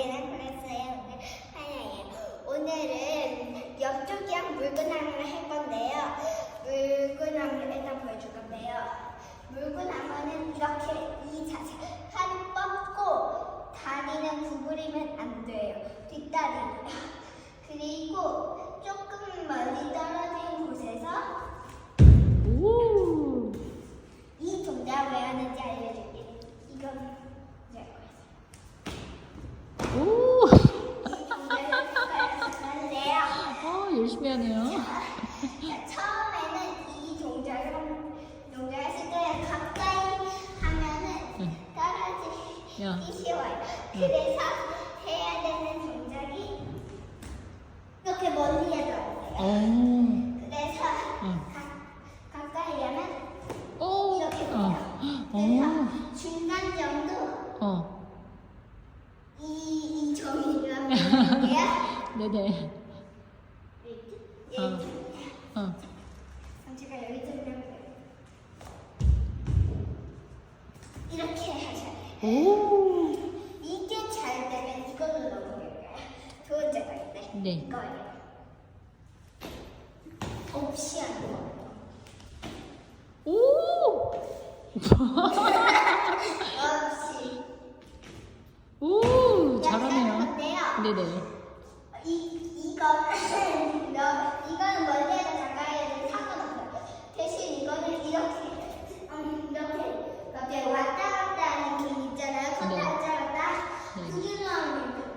우리는 그랬어요. 오늘 하나예요. 오늘은 옆쪽이랑 물구나무를 할 건데요. 물구나무를 일단 보여줄 건데요. 물구나무는 이렇게 이 자세 팔 뻗고 다리는 구부리면 안 돼요. 뒷다리를. 그리고 조금 멀리 떨어진 곳에서 오. 이 동작 왜 하는지 알려줄게요. 이건 이제 알고 있어요. 오. 이 동작을 하는데요. 어, 열심히 하네요. 자, 처음에는 이 동작을 한- 동작을 했을 때 가까이 하면은 응. 떨어지기 야. 쉬워요. 그래서 해야 되는 동작이 이렇게 멀리 해도 안 돼요. 오. 그래서 응. 가, 가까이 하면 오. 이렇게 돼요. 어. 그래서 중간 정도 어. 이, 이 점이라면 게요 네네. 예, 어. 어. 제가 여기 좀 이렇게. 오. 이게 잘 되면 이걸로 넘어갈까요? 두 번째가 있네. 네. 이거예요. 없이 하는 거. 오. 없이. 오. 이렇게 하는 잘하네요. 건데요. 네네. 이 이거는 너 이거는 멀리 해도 가까이 해도 상관없어요. 대신 이거는 이렇게 음, 이렇게 갑자기 왔다 갔다 하는 게 있잖아요. 컸다 네. 왔다 갔다. 네. 그게 나오는 거예요.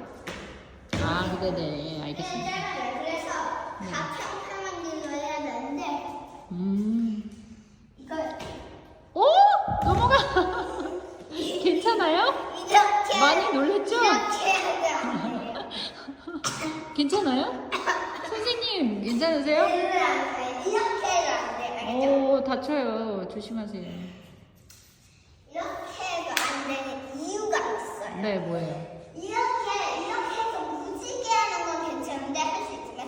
아, 네네. 네, 알겠습니다. 짧아요. 그래서 네. 다 평평한 길로 해야 되는데 음. 이걸 오! 넘어가! 괜찮아요? 이렇게 많이 놀랬죠? 이렇게. 괜찮아요? 선생님, 괜찮으세요? 이렇게 안 돼요. 이렇게 해도 안 돼요. 알겠죠? 오, 다쳐요. 조심하세요. 이렇게 해도 안 되는 이유가 있어요. 네, 뭐예요? 이렇게 이렇게 해서 무지개 하는 건 괜찮은데 할 수 있지만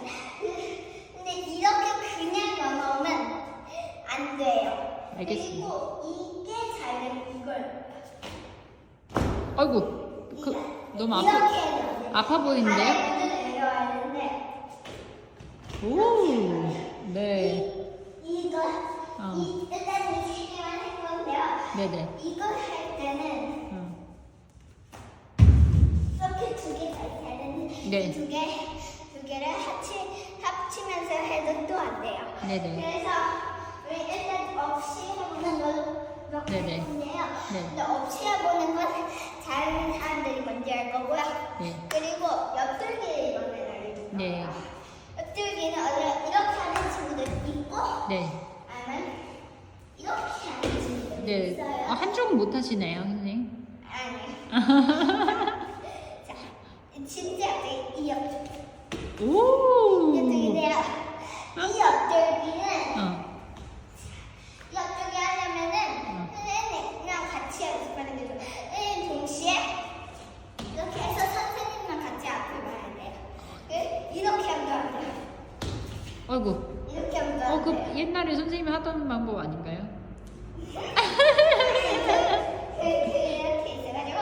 근데 이렇게 그냥 넘어오면 안 돼요. 알겠습니다. 그리고 이게 잘 되면 이걸 아이고, 그, 너무 이렇게 아파, 안 돼요. 아파 보이는데요? 내려와야 되는데 오, 네. 이, 이거 어. 이 일단 이세 개만 할 건데요. 네네. 이걸 할 때는 어. 이렇게 두개다 있어야 되는데 네. 개, 두 개를 합치, 합치면서 해도 또 안 돼요. 네네. 그래서 없이 해보는 걸 이렇게 네네. 할 건데요. 네. 근데 없이 해보는 건 잘하는 사람들이 먼저 할 거고요. 네. 그리고 옆돌기 이번에. 네. 옆돌기는 원래 이렇게 하는 친구들도 있고 네. 아니면 이렇게 하는 친구들도 네. 있어요. 아, 한쪽은 못 하시네요, 선생님. 아니요. 자, 진짜 이 옆돌기. 오. 옆돌기인데요. 이 옆돌기는 어. 옆쪽에 하려면은 응. 선생님이랑 같이 연습하는 게 좋아요. 선생님 동시에 이렇게 해서 선생님이랑 같이 앞을 봐야 돼요. 그 이렇게 하면 안 돼요. 아이고. 이렇게 하면 어, 안 그 돼요. 옛날에 선생님이 하던 방법 아닌가요? 이렇게 있어가지고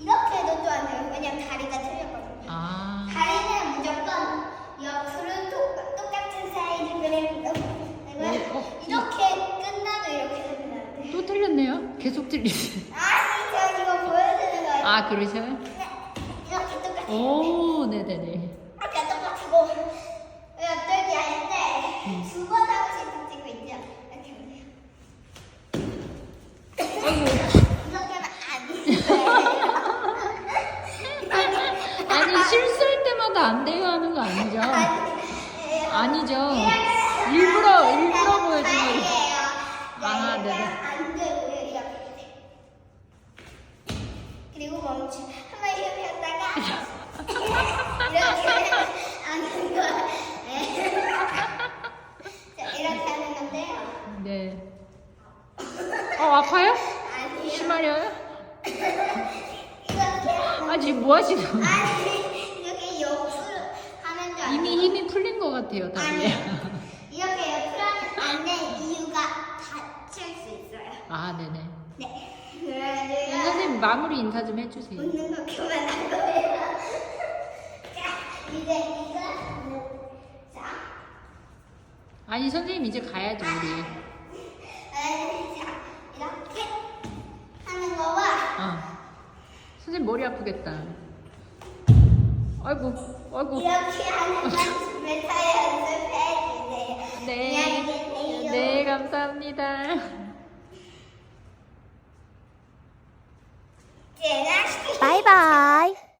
이렇게 해도 또안 돼요. 왜냐면 다리가 틀렸거든요. 아. 다리는 무조건 옆으로 똑, 똑같은 사이즈 그림 어, 어. 이렇게 끝나도 이렇게 되면 안 돼요. 또 틀렸네요. 계속 틀리세요. 아니 저 이거 보여주는 거예요. 아, 그러셔요? 이렇게 똑같이 오, 네네네. 아까 똑같고 옆돌기 하는데 두번 하고 싶은 친구 있죠? 이렇게 하면 돼요. 이렇게 하면 안 돼요. 아니, 실수할 때마다 안 돼요 하는 거 아니죠? 아니에요. 아니죠. 일부러, 일부러 보여주는 거. 아니에요. 아, 네, 네네. 안 되고요. 이렇게. 그리고 멈추. 한번 이렇게 했다가 이렇게 하는 거. 네. 자, 이렇게 하는 건데요. 네. 어, 아파요? 아니요. 심하려요? 이렇게 하는 아, 지금 뭐 하시는 거예요? 아니 이렇게 옆으로 하면 안 이미. 힘이 풀린 것 같아요, 다리에. 이렇게 옆으로 하면 안 되는 이유가 다칠 수 있어요. 아, 네네. 네. 그래가지고 선생님, 마무리 인사 좀 해주세요. 웃는 거 그만할 거예요. 자, 이제 이거 자, 아니 선생님 이제 가야죠 우리. 에, 자 이렇게 하는 거와 어. 선생님 머리 아프겠다. 아이고, 아이고. 이렇게 하는 집에 서 연습해 주세요. 네. 네, 감사합니다.